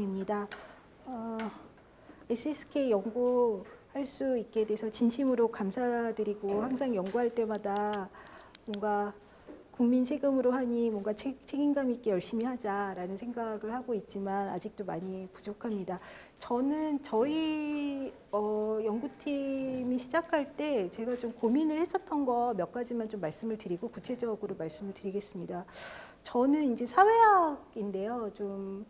이수정입니다. 어, SSK 연구 할 수 있게 돼서 진심으로 감사드리고 항상 연구할 때마다 뭔가 국민 세금으로 하니 뭔가 책, 책임감 있게 열심히 하자라는 생각을 하고 있지만 아직도 많이 부족합니다. 저는 저희 어, 연구팀이 시작할 때 제가 좀 고민을 했었던 거 몇 가지만 좀 말씀을 드리고 구체적으로 말씀을 드리겠습니다. 저는 이제 사회학인데요. 좀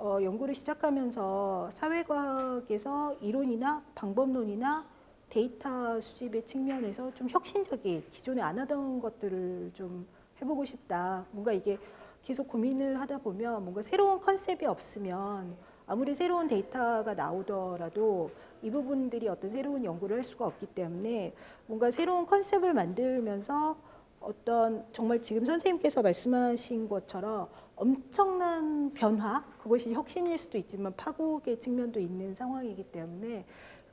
어, 연구를 시작하면서 사회과학에서 이론이나 방법론이나 데이터 수집의 측면에서 좀 혁신적인 기존에 안 하던 것들을 좀 해보고 싶다. 뭔가 이게 계속 고민을 하다 보면 뭔가 새로운 컨셉이 없으면 아무리 새로운 데이터가 나오더라도 이 부분들이 어떤 새로운 연구를 할 수가 없기 때문에 뭔가 새로운 컨셉을 만들면서 어떤 정말 지금 선생님께서 말씀하신 것처럼 엄청난 변화 그것이 혁신일 수도 있지만 파국의 측면도 있는 상황이기 때문에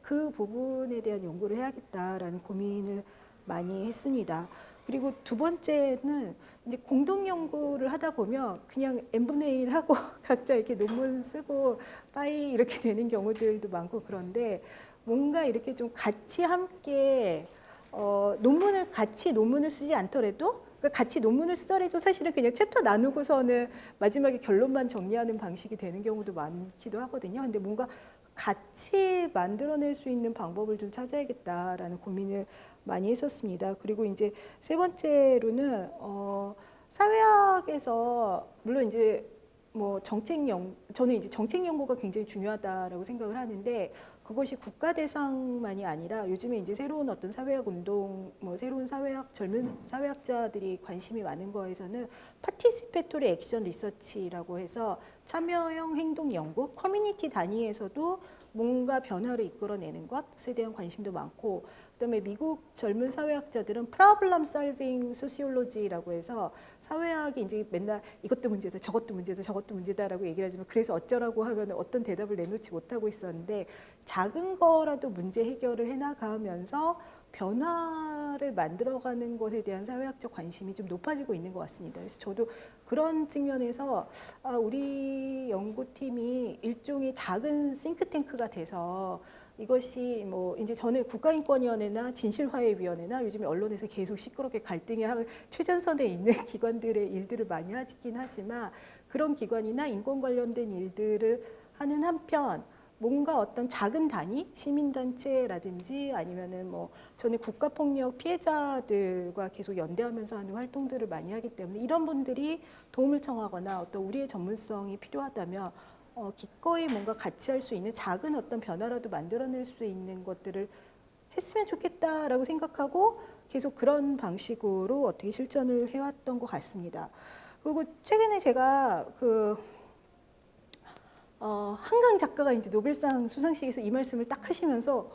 그 부분에 대한 연구를 해야겠다라는 고민을 많이 했습니다. 그리고 두 번째는 이제 공동 연구를 하다 보면 그냥 n분의 1 하고 각자 이렇게 논문 쓰고 빠이 이렇게 되는 경우들도 많고 그런데 뭔가 이렇게 좀 같이 함께 어, 논문을 같이 논문을 쓰지 않더라도 같이 논문을 쓰더라도 사실은 그냥 챕터 나누고서는 마지막에 결론만 정리하는 방식이 되는 경우도 많기도 하거든요. 근데 뭔가 같이 만들어낼 수 있는 방법을 좀 찾아야겠다라는 고민을 많이 했었습니다. 그리고 이제 세 번째로는 어, 사회학에서 물론 이제 뭐 정책 연 저는 이제 정책 연구가 굉장히 중요하다라고 생각을 하는데 그것이 국가 대상만이 아니라 요즘에 이제 새로운 어떤 사회학 운동 뭐 새로운 사회학 젊은 사회학자들이 관심이 많은 거에서는 파티시페토리 액션 리서치라고 해서 참여형 행동 연구 커뮤니티 단위에서도 뭔가 변화를 이끌어내는 것에 대한 관심도 많고 그다음에 미국 젊은 사회학자들은 프로블럼 솔빙 소시올로지라고 해서 사회학이 이제 맨날 이것도 문제다 저것도 문제다 저것도 문제다라고 얘기를 하지만 그래서 어쩌라고 하면 어떤 대답을 내놓지 못하고 있었는데 작은 거라도 문제 해결을 해 나가면서 변화를 만들어가는 것에 대한 사회학적 관심이 좀 높아지고 있는 것 같습니다. 그래서 저도 그런 측면에서 아, 우리 연구팀이 일종의 작은 싱크탱크가 돼서 이것이 뭐 이제 전에 국가인권위원회나 진실화해위원회나 요즘에 언론에서 계속 시끄럽게 갈등이 하면 최전선에 있는 기관들의 일들을 많이 하긴 하지만 그런 기관이나 인권 관련된 일들을 하는 한편 뭔가 어떤 작은 단위 시민단체라든지 아니면은 뭐 저는 국가폭력 피해자들과 계속 연대하면서 하는 활동들을 많이 하기 때문에 이런 분들이 도움을 청하거나 어떤 우리의 전문성이 필요하다면 어, 기꺼이 뭔가 같이 할 수 있는 작은 어떤 변화라도 만들어낼 수 있는 것들을 했으면 좋겠다라고 생각하고 계속 그런 방식으로 어떻게 실천을 해왔던 것 같습니다. 그리고 최근에 제가 그 어, 한강 작가가 이제 노벨상 수상식에서 이 말씀을 딱 하시면서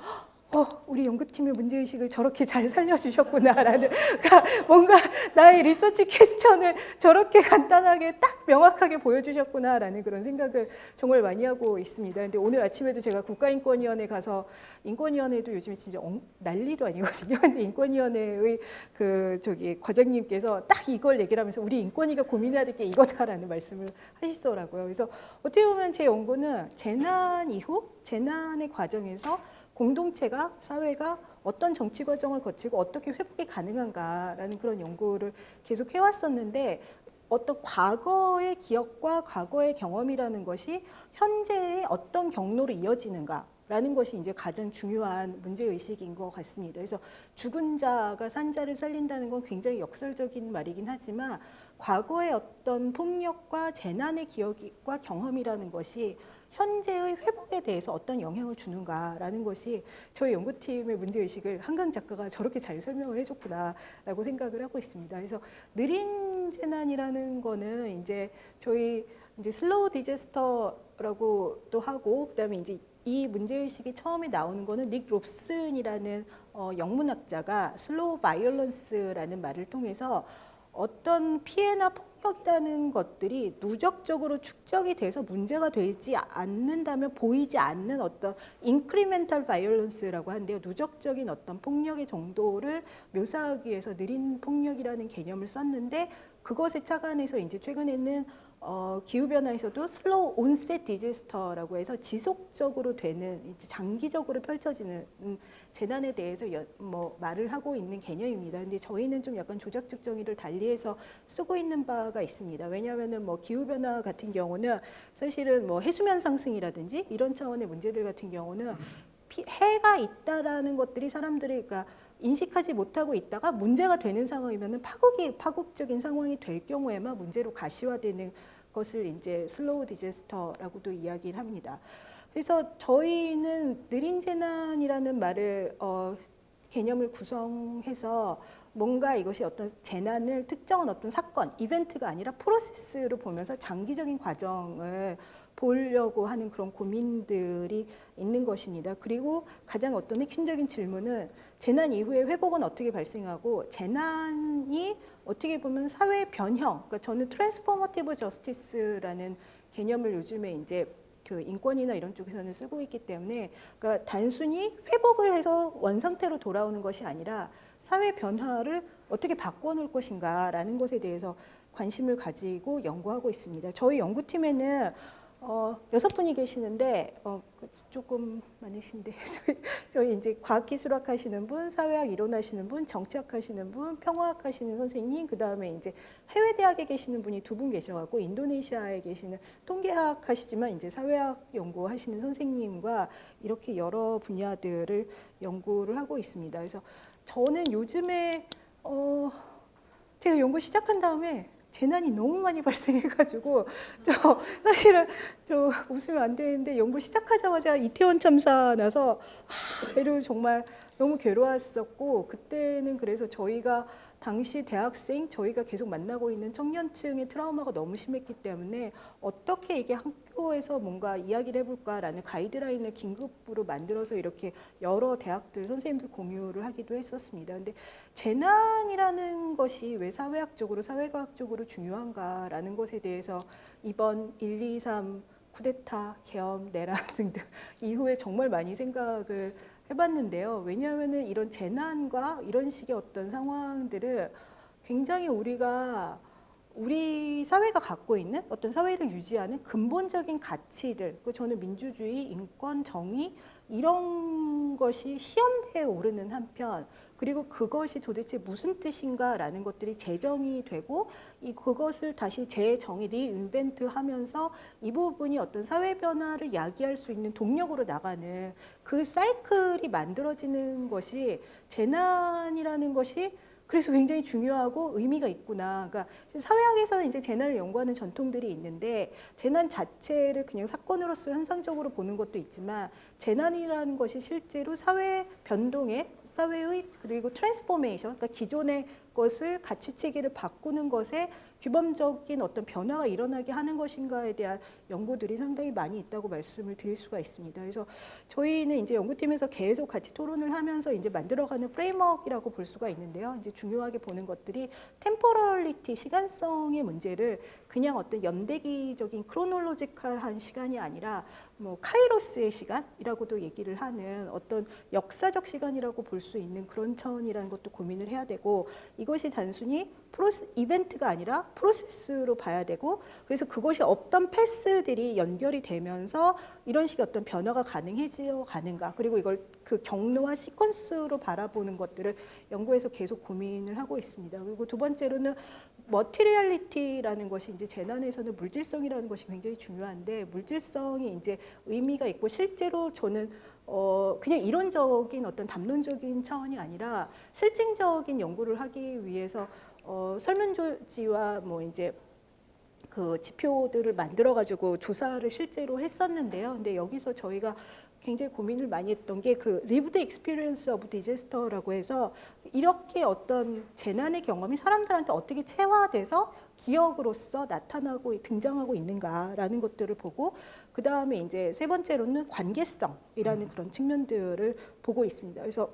어, 우리 연구팀의 문제의식을 저렇게 잘 살려주셨구나라는 그러니까 뭔가 나의 리서치 퀘스천을 저렇게 간단하게 딱 명확하게 보여주셨구나라는 그런 생각을 정말 많이 하고 있습니다. 근데 오늘 아침에도 제가 국가인권위원회 가서 인권위원회도 요즘에 진짜 엉- 난리도 아니거든요. 근데 인권위원회의 그 저기 과장님께서 딱 이걸 얘기를 하면서 우리 인권위가 고민해야 될 게 이거다라는 말씀을 하시더라고요. 그래서 어떻게 보면 제 연구는 재난 이후 재난의 과정에서 공동체가 사회가 어떤 정치 과정을 거치고 어떻게 회복이 가능한가라는 그런 연구를 계속 해왔었는데 어떤 과거의 기억과 과거의 경험이라는 것이 현재의 어떤 경로로 이어지는가 라는 것이 이제 가장 중요한 문제 의식인 것 같습니다. 그래서 죽은 자가 산 자를 살린다는 건 굉장히 역설적인 말이긴 하지만 과거의 어떤 폭력과 재난의 기억과 경험이라는 것이 현재의 회복에 대해서 어떤 영향을 주는가라는 것이 저희 연구팀의 문제의식을 한강 작가가 저렇게 잘 설명을 해줬구나라고 생각을 하고 있습니다. 그래서 느린 재난이라는 거는 이제 저희 이제 슬로우 디제스터라고 또 하고 그다음에 이제 이 문제의식이 처음에 나오는 거는 닉 롭슨이라는 어, 영문학자가 슬로우 바이올런스라는 말을 통해서 어떤 피해나 폭 력이라는 것들이 누적적으로 축적이 돼서 문제가 되지 않는다면 보이지 않는 어떤 인크리멘탈 바이올런스라고 하는데요. 누적적인 어떤 폭력의 정도를 묘사하기 위해서 느린 폭력이라는 개념을 썼는데 그것에 착안해서 이제 최근에는 어, 기후 변화에서도 슬로우 온셋 디제스터라고 해서 지속적으로 되는 이제 장기적으로 펼쳐지는 음, 재난에 대해서 여, 뭐 말을 하고 있는 개념입니다. 근데 저희는 좀 약간 조작 측정위를 달리해서 쓰고 있는 바가 있습니다. 왜냐하면은 뭐 기후 변화 같은 경우는 사실은 뭐 해수면 상승이라든지 이런 차원의 문제들 같은 경우는 피, 해가 있다라는 것들이 사람들이 그러니까 인식하지 못하고 있다가 문제가 되는 상황이면은 파국이 파국적인 상황이 될 경우에만 문제로 가시화되는 것을 이제 슬로우 디제스터라고도 이야기를 합니다. 그래서 저희는 느린 재난이라는 말을 어, 개념을 구성해서 뭔가 이것이 어떤 재난을 특정한 어떤 사건, 이벤트가 아니라 프로세스로 보면서 장기적인 과정을 보려고 하는 그런 고민들이 있는 것입니다. 그리고 가장 어떤 핵심적인 질문은 재난 이후에 회복은 어떻게 발생하고 재난이 어떻게 보면 사회 변형, 그러니까 저는 트랜스포머티브 저스티스라는 개념을 요즘에 이제 그 인권이나 이런 쪽에서는 쓰고 있기 때문에 그러니까 단순히 회복을 해서 원상태로 돌아오는 것이 아니라 사회 변화를 어떻게 바꿔놓을 것인가라는 것에 대해서 관심을 가지고 연구하고 있습니다. 저희 연구팀에는 어, 여섯 분이 계시는데 어, 그 조금 많으신데 저희, 이제 과학기술학 하시는 분, 사회학 이론 하시는 분, 정치학 하시는 분, 평화학 하시는 선생님, 그 다음에 이제 해외 대학에 계시는 분이 두 분 계셔갖고 인도네시아에 계시는 통계학 하시지만 이제 사회학 연구하시는 선생님과 이렇게 여러 분야들을 연구를 하고 있습니다. 그래서 저는 요즘에 어, 제가 연구 시작한 다음에 재난이 너무 많이 발생해가지고 저 사실은 저 웃으면 안 되는데 연구 시작하자마자 이태원 참사 나서 하, 이러고 정말 너무 괴로웠었고 그때는 그래서 저희가 당시 대학생 저희가 계속 만나고 있는 청년층의 트라우마가 너무 심했기 때문에 어떻게 이게 학교에서 뭔가 이야기를 해볼까라는 가이드라인을 긴급으로 만들어서 이렇게 여러 대학들 선생님들 공유를 하기도 했었습니다. 근데 재난이라는 것이 왜 사회학적으로 사회과학적으로 중요한가라는 것에 대해서 이번 1, 2, 3 쿠데타, 계엄, 내란 등등 이후에 정말 많이 생각을 해봤는데요. 왜냐하면은 이런 재난과 이런 식의 어떤 상황들을 굉장히 우리가 우리 사회가 갖고 있는 어떤 사회를 유지하는 근본적인 가치들, 그 저는 민주주의, 인권, 정의 이런 것이 시험대에 오르는 한편 그리고 그것이 도대체 무슨 뜻인가라는 것들이 재정이 되고 이 그것을 다시 재정의 리인벤트 하면서 이 부분이 어떤 사회 변화를 야기할 수 있는 동력으로 나가는 그 사이클이 만들어지는 것이 재난이라는 것이 그래서 굉장히 중요하고 의미가 있구나. 그러니까 사회학에서는 이제 재난을 연구하는 전통들이 있는데 재난 자체를 그냥 사건으로서 현상적으로 보는 것도 있지만 재난이라는 것이 실제로 사회 변동에 사회의 그리고 트랜스포메이션, 그러니까 기존의 것을 가치 체계를 바꾸는 것에 규범적인 어떤 변화가 일어나게 하는 것인가에 대한 연구들이 상당히 많이 있다고 말씀을 드릴 수가 있습니다. 그래서 저희는 이제 연구팀에서 계속 같이 토론을 하면서 이제 만들어가는 프레임워크라고 볼 수가 있는데요. 이제 중요하게 보는 것들이 템포럴리티, 시간성의 문제를 그냥 어떤 연대기적인 크로놀로지컬한 시간이 아니라 뭐 카이로스의 시간이라고도 얘기를 하는 어떤 역사적 시간이라고 볼 수 있는 그런 차원이라는 것도 고민을 해야 되고 이것이 단순히 프로스 이벤트가 아니라 프로세스로 봐야 되고 그래서 그것이 어떤 패스 들이 연결이 되면서 이런 식의 어떤 변화가 가능해지어 가는가 그리고 이걸 그 경로와 시퀀스로 바라보는 것들을 연구에서 계속 고민을 하고 있습니다. 그리고 두 번째로는 머티리얼리티라는 것이 이제 재난에서는 물질성이라는 것이 굉장히 중요한데 물질성이 이제 의미가 있고 실제로 저는 어 그냥 이론적인 어떤 담론적인 차원이 아니라 실증적인 연구를 하기 위해서 어 설문조지와 뭐 이제 그 지표들을 만들어 가지고 조사를 실제로 했었는데요. 근데 여기서 저희가 굉장히 고민을 많이 했던 게 그 리브드 익스피리언스 오브 디제스터라고 해서 이렇게 어떤 재난의 경험이 사람들한테 어떻게 체화돼서 기억으로서 나타나고 등장하고 있는가라는 것들을 보고 그 다음에 이제 세 번째로는 관계성이라는 그런 측면들을 보고 있습니다. 그래서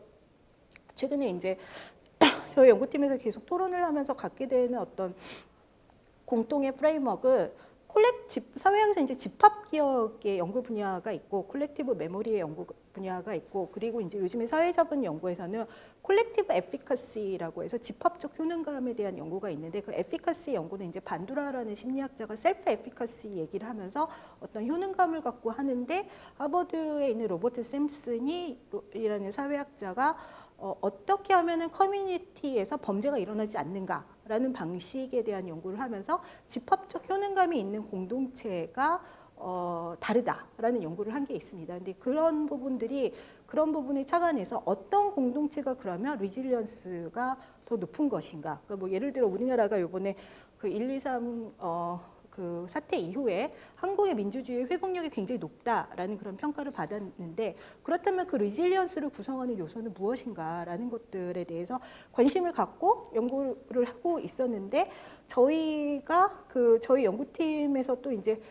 최근에 이제 저희 연구팀에서 계속 토론을 하면서 갖게 되는 어떤 공통의 프레임워크 콜렉 집, 사회학에서 이제 집합 기억의 연구 분야가 있고 콜렉티브 메모리의 연구 분야가 있고 그리고 이제 요즘에 사회자본 연구에서는 콜렉티브 에피커시라고 해서 집합적 효능감에 대한 연구가 있는데 그 에피커시 연구는 이제 반두라라는 심리학자가 셀프 에피커시 얘기를 하면서 어떤 효능감을 갖고 하는데 하버드에 있는 로버트 샘슨이 이라는 사회학자가 어, 어떻게 하면은 커뮤니티에서 범죄가 일어나지 않는가 라는 방식에 대한 연구를 하면서 집합적 효능감이 있는 공동체가 어, 다르다라는 연구를 한 게 있습니다. 근데 그런 부분들이 그런 부분을 착안해서 어떤 공동체가 그러면 리질리언스가 더 높은 것인가? 그러니까 뭐 예를 들어 우리나라가 요번에 그 1, 2, 3 어, 그 사태 이후에 한국의 민주주의 회복력이 굉장히 높다라는 그런 평가를 받았는데 그렇다면 그 리질리언스를 구성하는 요소는 무엇인가라는 것들에 대해서 관심을 갖고 연구를 하고 있었는데 저희가 그 저희 연구팀에서 또 이제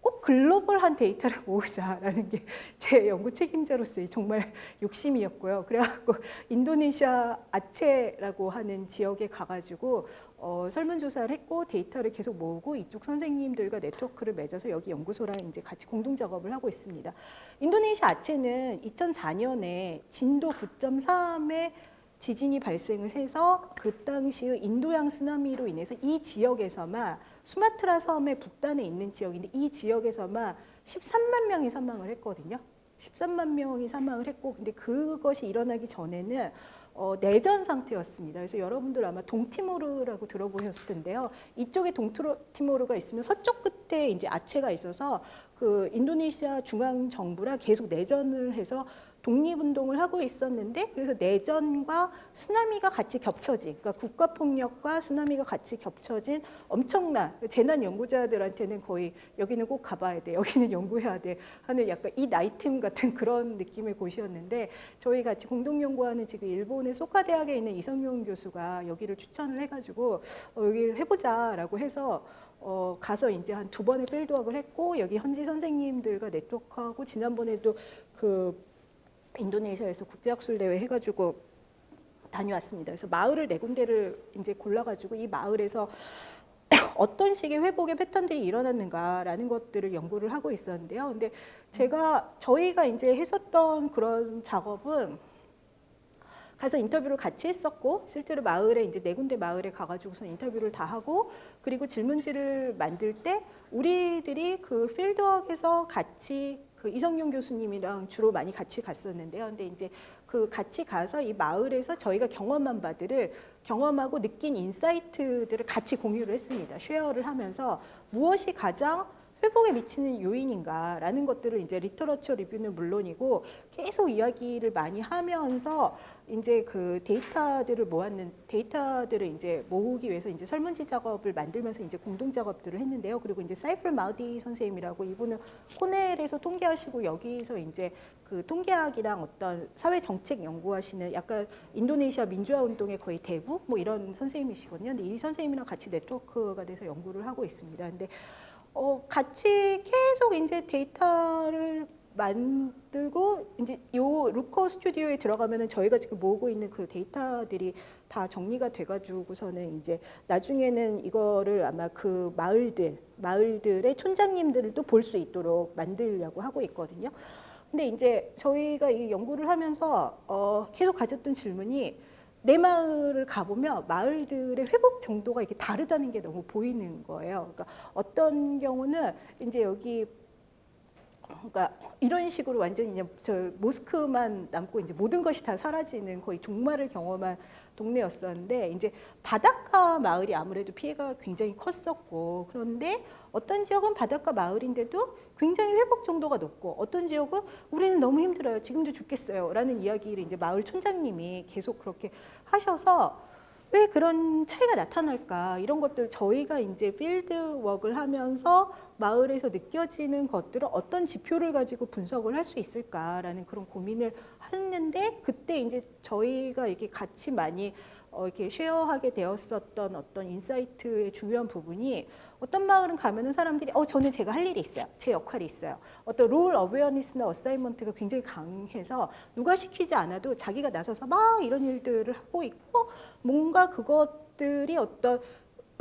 꼭 글로벌한 데이터를 모으자라는 게 제 연구 책임자로서의 정말 욕심이었고요. 그래갖고 인도네시아 아체라고 하는 지역에 가가지고 어, 설문조사를 했고 데이터를 계속 모으고 이쪽 선생님들과 네트워크를 맺어서 여기 연구소랑 이제 같이 공동 작업을 하고 있습니다. 인도네시아 아체는 2004년에 진도 9.3의 지진이 발생을 해서 그 당시의 인도양 쓰나미로 인해서 이 지역에서만 수마트라 섬의 북단에 있는 지역인데 이 지역에서만 13만 명이 사망을 했거든요. 13만 명이 사망을 했고 근데 그것이 일어나기 전에는 어, 내전 상태였습니다. 그래서 여러분들 아마 동티모르라고 들어보셨을 텐데요. 이쪽에 동티모르가 있으면 서쪽 끝에 이제 아체가 있어서 그 인도네시아 중앙 정부랑 계속 내전을 해서 독립운동을 하고 있었는데 그래서 내전과 쓰나미가 같이 겹쳐진 그러니까 국가폭력과 쓰나미가 같이 겹쳐진 엄청난 재난 연구자들한테는 거의 여기는 꼭 가봐야 돼 여기는 연구해야 돼 하는 약간 이 나이템 같은 그런 느낌의 곳이었는데 저희 같이 공동 연구하는 지금 일본의 소카 대학에 있는 이성용 교수가 여기를 추천을 해가지고 어, 여기를 해보자라고 해서 어, 가서 이제 한 두 번의 필드웍을 했고 여기 현지 선생님들과 네트워크하고 지난번에도 그 인도네시아에서 국제학술 대회 해가지고 다녀왔습니다. 그래서 마을을 네 군데를 이제 골라가지고 이 마을에서 어떤 식의 회복의 패턴들이 일어났는가라는 것들을 연구를 하고 있었는데요. 근데 제가 저희가 이제 했었던 그런 작업은 가서 인터뷰를 같이 했었고 실제로 마을에 이제 네 군데 마을에 가가지고서 인터뷰를 다 하고 그리고 질문지를 만들 때 우리들이 그 필드웍에서 같이 그 이성용 교수님이랑 주로 많이 같이 갔었는데요. 근데 이제 그 같이 가서 이 마을에서 저희가 경험한 바들을 경험하고 느낀 인사이트들을 같이 공유를 했습니다. 쉐어를 하면서 무엇이 가장 회복에 미치는 요인인가라는 것들을 이제 리터러처 리뷰는 물론이고 계속 이야기를 많이 하면서 이제 그 데이터들을 모았는 데이터들을 이제 모으기 위해서 이제 설문지 작업을 만들면서 이제 공동 작업들을 했는데요. 그리고 이제 사이플 마우디 선생님이라고 이분은 코넬에서 통계하시고 여기서 이제 그 통계학이랑 어떤 사회 정책 연구하시는 약간 인도네시아 민주화 운동의 거의 대부 뭐 이런 선생님이시거든요. 근데 이 선생님이랑 같이 네트워크가 돼서 연구를 하고 있습니다. 근데 어, 같이 계속 이제 데이터를 만들고 이제 요 루커 스튜디오에 들어가면은 저희가 지금 모으고 있는 그 데이터들이 다 정리가 돼가지고서는 이제 나중에는 이거를 아마 그 마을들 마을들의 촌장님들도 볼 수 있도록 만들려고 하고 있거든요. 근데 이제 저희가 이 연구를 하면서 어, 계속 가졌던 질문이 내 마을을 가보면 마을들의 회복 정도가 이렇게 다르다는 게 너무 보이는 거예요. 그러니까 어떤 경우는 이제 여기 그러니까 이런 식으로 완전히 이제 저 모스크만 남고 이제 모든 것이 다 사라지는 거의 종말을 경험한 동네였었는데 이제 바닷가 마을이 아무래도 피해가 굉장히 컸었고 그런데 어떤 지역은 바닷가 마을인데도 굉장히 회복 정도가 높고 어떤 지역은 우리는 너무 힘들어요. 지금도 죽겠어요라는 이야기를 이제 마을 촌장님이 계속 그렇게 하셔서 왜 그런 차이가 나타날까? 이런 것들 저희가 이제 필드 웍을 하면서 마을에서 느껴지는 것들을 어떤 지표를 가지고 분석을 할 수 있을까라는 그런 고민을 했는데 그때 이제 저희가 이게 같이 많이 어 이렇게 쉐어하게 되었었던 어떤 인사이트의 중요한 부분이 어떤 마을은 가면은 사람들이 어 저는 제가 할 일이 있어요. 제 역할이 있어요. 어떤 롤 어웨어니스나 어사이먼트가 굉장히 강해서 누가 시키지 않아도 자기가 나서서 막 이런 일들을 하고 있고 뭔가 그것들이 어떤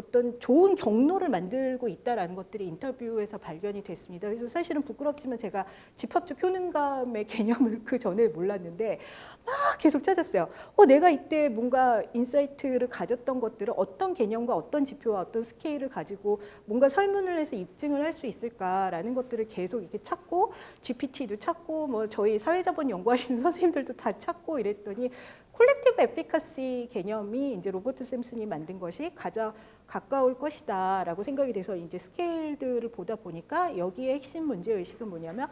어떤 좋은 경로를 만들고 있다라는 것들이 인터뷰에서 발견이 됐습니다. 그래서 사실은 부끄럽지만 제가 집합적 효능감의 개념을 그 전에 몰랐는데 막 계속 찾았어요. 어, 내가 이때 뭔가 인사이트를 가졌던 것들을 어떤 개념과 어떤 지표와 어떤 스케일을 가지고 뭔가 설문을 해서 입증을 할 수 있을까라는 것들을 계속 이렇게 찾고 GPT도 찾고 뭐 저희 사회자본 연구하시는 선생님들도 다 찾고 이랬더니 콜렉티브 에피카시 개념이 이제 로버트 샘슨이 만든 것이 가장 가까울 것이다라고 생각이 돼서 이제 스케일들을 보다 보니까 여기에 핵심 문제 의식은 뭐냐면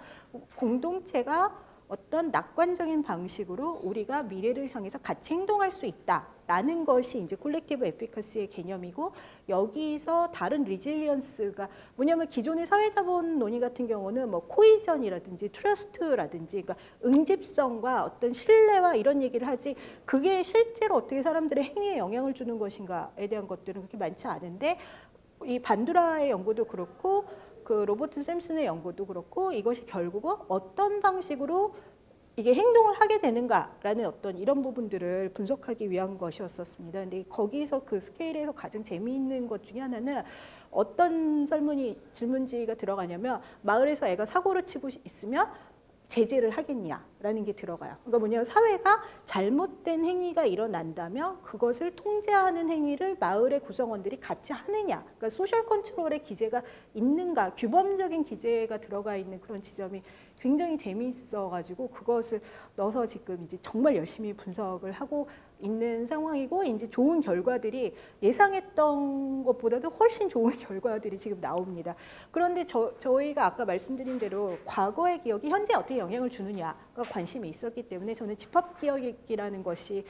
공동체가 어떤 낙관적인 방식으로 우리가 미래를 향해서 같이 행동할 수 있다 라는 것이 이제 콜렉티브 에피커시의 개념이고 여기서 다른 리질리언스가 뭐냐면 기존의 사회자본 논의 같은 경우는 뭐 코이전이라든지 트러스트라든지 그러니까 응집성과 어떤 신뢰와 이런 얘기를 하지 그게 실제로 어떻게 사람들의 행위에 영향을 주는 것인가에 대한 것들은 그렇게 많지 않은데 이 반두라의 연구도 그렇고 그 로버트 샘슨의 연구도 그렇고 이것이 결국은 어떤 방식으로 이게 행동을 하게 되는가라는 어떤 이런 부분들을 분석하기 위한 것이었었습니다. 근데 거기서 그 스케일에서 가장 재미있는 것 중에 하나는 어떤 설문이 질문지가 들어가냐면 마을에서 애가 사고를 치고 있으면 제재를 하겠냐 라는 게 들어가요. 그러니까 뭐냐면 사회가 잘못된 행위가 일어난다면 그것을 통제하는 행위를 마을의 구성원들이 같이 하느냐. 그러니까 소셜 컨트롤의 기재가 있는가, 규범적인 기재가 들어가 있는 그런 지점이 굉장히 재미있어 가지고 그것을 넣어서 지금 이제 정말 열심히 분석을 하고 있는 상황이고 이제 좋은 결과들이 예상했던 것보다도 훨씬 좋은 결과들이 지금 나옵니다. 그런데 저, 저희가 아까 말씀드린 대로 과거의 기억이 현재 어떻게 영향을 주느냐가 관심이 있었기 때문에 저는 집합 기억이라는 것이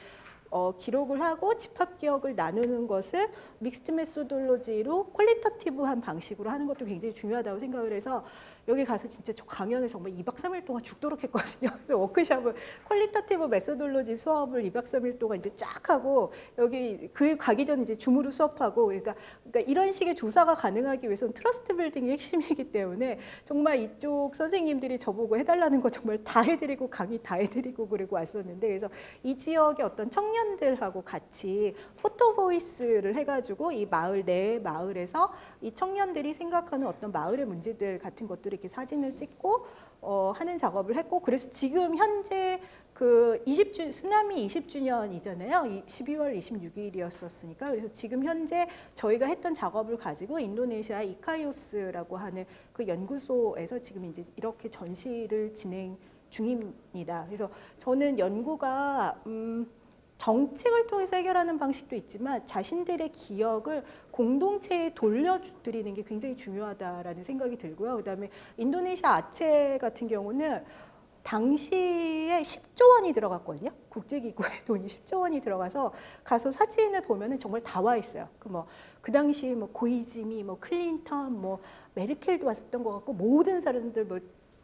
어, 기록을 하고 집합 기억을 나누는 것을 믹스트 메소돌로지로 퀄리터티브한 방식으로 하는 것도 굉장히 중요하다고 생각을 해서 여기 가서 진짜 저 강연을 정말 2박 3일 동안 죽도록 했거든요. 워크숍을 퀄리터티브 메소돌로지 수업을 2박 3일 동안 이제 쫙 하고 여기 그 가기 전에 이제 줌으로 수업하고 그러니까, 그러니까 이런 식의 조사가 가능하기 위해서는 트러스트 빌딩이 핵심이기 때문에 정말 이쪽 선생님들이 저보고 해달라는 거 정말 다 해드리고 강의 다 해드리고 그리고 왔었는데 그래서 이 지역의 어떤 청년들하고 같이 포토 보이스를 해가지고 이 마을 내 마을에서 이 청년들이 생각하는 어떤 마을의 문제들 같은 것들을 이렇게 사진을 찍고 어, 하는 작업을 했고 그래서 지금 현재 그 20주 쓰나미 20주년이잖아요. 12월 26일이었었으니까 그래서 지금 현재 저희가 했던 작업을 가지고 인도네시아 이카이오스라고 하는 그 연구소에서 지금 이제 이렇게 전시를 진행 중입니다. 그래서 저는 연구가 음 정책을 통해서 해결하는 방식도 있지만 자신들의 기억을 공동체에 돌려드리는 게 굉장히 중요하다라는 생각이 들고요. 그다음에 인도네시아 아체 같은 경우는 당시에 10조 원이 들어갔거든요. 국제기구의 돈이 10조 원이 들어가서 가서 사진을 보면은 정말 다 와 있어요. 그 뭐 그 당시 뭐 고이즈미, 뭐 클린턴, 뭐 메르켈도 왔었던 것 같고 모든 사람들 뭐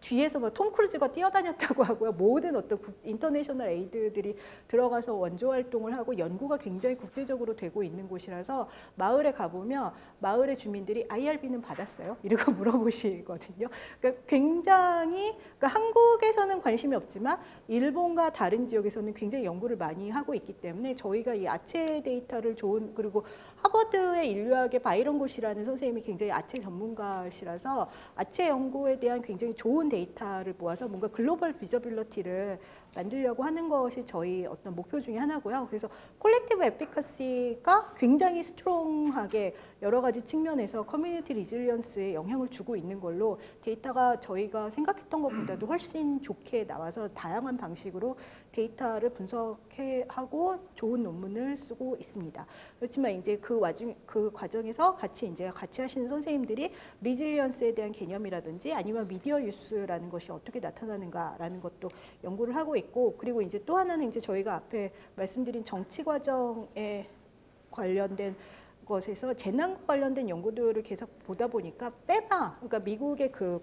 뒤에서 뭐톰 크루즈가 뛰어다녔다고 하고요. 모든 어떤 국, 인터내셔널 에이드들이 들어가서 원조 활동을 하고 연구가 굉장히 국제적으로 되고 있는 곳이라서 마을에 가보면 마을의 주민들이 IRB는 받았어요? 이러고 물어보시거든요. 그러니까 굉장히 그러니까 한국에서는 관심이 없지만 일본과 다른 지역에서는 굉장히 연구를 많이 하고 있기 때문에 저희가 이 아체 데이터를 좋은 그리고 하버드의 인류학의 바이런 곳이라는 선생님이 굉장히 아체 전문가시라서 아체 연구에 대한 굉장히 좋은 데이터를 모아서 뭔가 글로벌 비저빌러티를 만들려고 하는 것이 저희 어떤 목표 중에 하나고요. 그래서 콜렉티브 에피커시가 굉장히 스트롱하게 여러 가지 측면에서 커뮤니티 리질리언스에 영향을 주고 있는 걸로 데이터가 저희가 생각했던 것보다도 훨씬 좋게 나와서 다양한 방식으로 데이터를 분석해 하고 좋은 논문을 쓰고 있습니다. 그렇지만 이제 그 와중 그 과정에서 같이 이제 같이 하시는 선생님들이 리질리언스에 대한 개념이라든지 아니면 미디어 유스라는 것이 어떻게 나타나는가라는 것도 연구를 하고 있고 그리고 이제 또 하나는 이제 저희가 앞에 말씀드린 정치 과정에 관련된 것에서 재난과 관련된 연구들을 계속 보다 보니까 페마 그러니까 미국의 그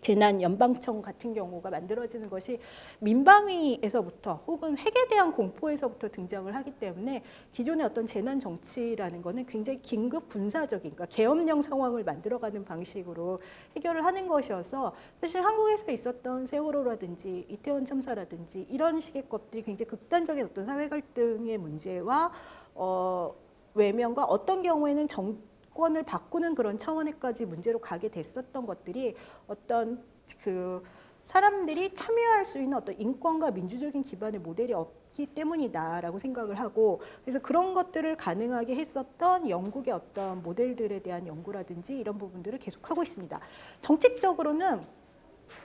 재난 연방청 같은 경우가 만들어지는 것이 민방위에서부터 혹은 핵에 대한 공포에서부터 등장을 하기 때문에 기존의 어떤 재난 정치라는 것은 굉장히 긴급 군사적인 그러니까 계엄령 상황을 만들어가는 방식으로 해결을 하는 것이어서 사실 한국에서 있었던 세월호라든지 이태원 참사라든지 이런 식의 것들이 굉장히 극단적인 어떤 사회 갈등의 문제와 어 외면과 어떤 경우에는 정 권을 바꾸는 그런 차원에까지 문제로 가게 됐었던 것들이 어떤 그 사람들이 참여할 수 있는 어떤 인권과 민주적인 기반의 모델이 없기 때문이다라고 생각을 하고 그래서 그런 것들을 가능하게 했었던 영국의 어떤 모델들에 대한 연구라든지 이런 부분들을 계속하고 있습니다. 정책적으로는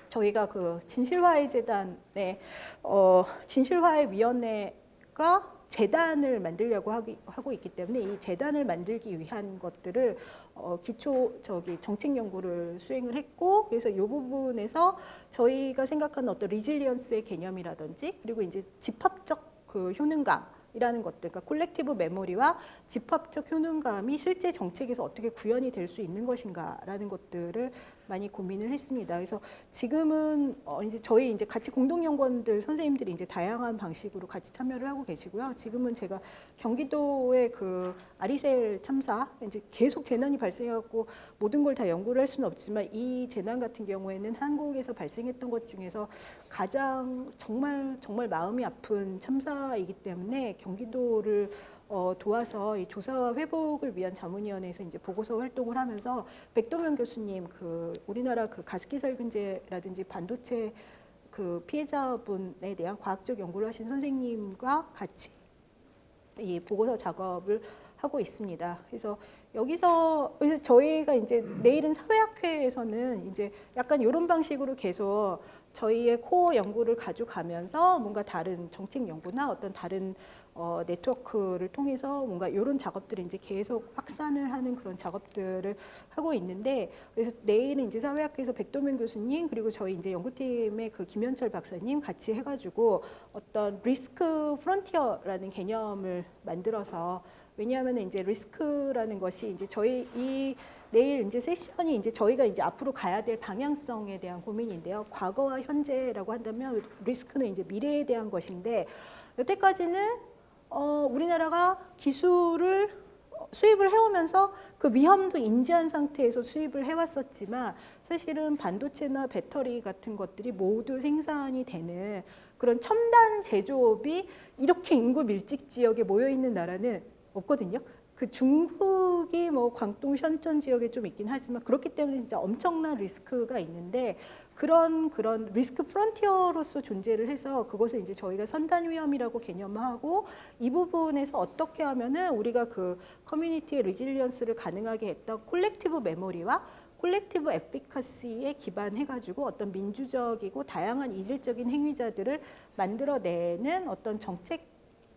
저희가 그 진실화해 재단의 어, 진실화해 위원회가 재단을 만들려고 하고 있기 때문에 이 재단을 만들기 위한 것들을 어, 기초 저기 정책 연구를 수행을 했고 그래서 이 부분에서 저희가 생각하는 어떤 리질리언스의 개념이라든지 그리고 이제 집합적 그 효능감 이라는 것들, 그러니까 콜렉티브 메모리와 집합적 효능감이 실제 정책에서 어떻게 구현이 될 수 있는 것인가라는 것들을 많이 고민을 했습니다. 그래서 지금은 어 이제 저희 이제 같이 공동 연구원들 선생님들이 이제 다양한 방식으로 같이 참여를 하고 계시고요. 지금은 제가 경기도의 그 아리셀 참사 이제 계속 재난이 발생해갖고 모든 걸 다 연구를 할 수는 없지만 이 재난 같은 경우에는 한국에서 발생했던 것 중에서 가장 정말 정말 마음이 아픈 참사이기 때문에 경기도를 어, 도와서 이 조사와 회복을 위한 자문위원회에서 이제 보고서 활동을 하면서 백도면 교수님 그 우리나라 그 가습기 살균제라든지 반도체 그 피해자분에 대한 과학적 연구를 하신 선생님과 같이 이 보고서 작업을 하고 있습니다. 그래서 여기서 저희가 이제 내일은 사회학회에서는 이제 약간 이런 방식으로 계속 저희의 코어 연구를 가져가면서 뭔가 다른 정책 연구나 어떤 다른 어, 네트워크를 통해서 뭔가 이런 작업들을 이제 계속 확산을 하는 그런 작업들을 하고 있는데 그래서 내일은 이제 사회학회에서 백도면 교수님 그리고 저희 이제 연구팀의 그 김현철 박사님 같이 해가지고 어떤 리스크 프론티어라는 개념을 만들어서 왜냐하면 이제 리스크라는 것이 이제 저희 이 내일 이제 세션이 이제 저희가 이제 앞으로 가야 될 방향성에 대한 고민인데요. 과거와 현재라고 한다면 리스크는 이제 미래에 대한 것인데 여태까지는 어, 우리나라가 기술을 수입을 해오면서 그 위험도 인지한 상태에서 수입을 해왔었지만 사실은 반도체나 배터리 같은 것들이 모두 생산이 되는 그런 첨단 제조업이 이렇게 인구 밀집 지역에 모여 있는 나라는 없거든요. 그 중국이 뭐 광동 션전 지역에 좀 있긴 하지만 그렇기 때문에 진짜 엄청난 리스크가 있는데 그런 그런 리스크 프론티어로서 존재를 해서 그것을 이제 저희가 선단 위험이라고 개념화하고 이 부분에서 어떻게 하면은 우리가 그 커뮤니티의 리질리언스를 가능하게 했던 콜렉티브 메모리와 콜렉티브 에피커시에 기반해 가지고 어떤 민주적이고 다양한 이질적인 행위자들을 만들어내는 어떤 정책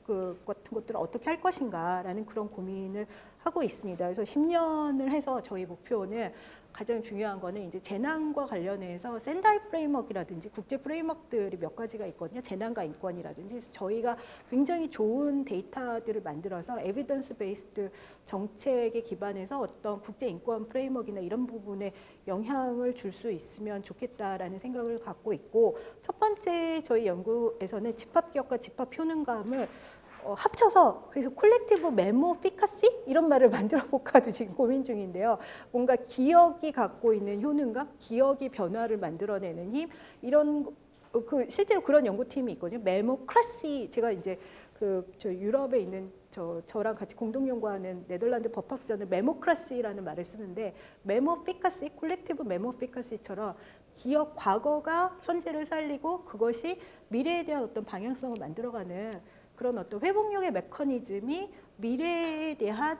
그 같은 것들을 어떻게 할 것인가라는 그런 고민을 하고 있습니다. 그래서 10년을 해서 저희 목표는 가장 중요한 거는 이제 재난과 관련해서 샌다이 프레임워크라든지 국제 프레임워크들이 몇 가지가 있거든요. 재난과 인권이라든지 저희가 굉장히 좋은 데이터들을 만들어서 에비던스 베이스드 정책에 기반해서 어떤 국제 인권 프레임워크나 이런 부분에 영향을 줄 수 있으면 좋겠다라는 생각을 갖고 있고 첫 번째 저희 연구에서는 집합 기억과 집합 효능감을 어, 합쳐서 그래서 콜렉티브 메모 피카시 이런 말을 만들어 볼까도 지금 고민 중인데요. 뭔가 기억이 갖고 있는 효능감, 기억이 변화를 만들어내는 힘 이런 어, 그 실제로 그런 연구팀이 있거든요. 메모크라시 제가 이제 그 저 유럽에 있는 저 저랑 같이 공동 연구하는 네덜란드 법학자는 메모크라시라는 말을 쓰는데 메모 피카시, 콜렉티브 메모 피카시처럼 기억 과거가 현재를 살리고 그것이 미래에 대한 어떤 방향성을 만들어가는 그런 어떤 회복력의 메커니즘이 미래에 대한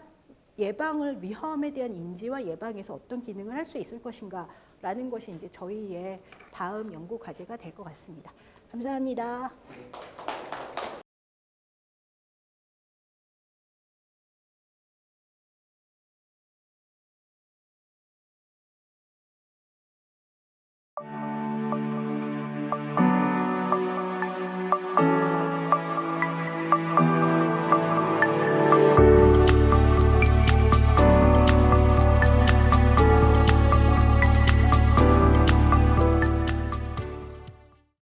예방을 위험에 대한 인지와 예방에서 어떤 기능을 할 수 있을 것인가라는 것이 이제 저희의 다음 연구 과제가 될 것 같습니다. 감사합니다.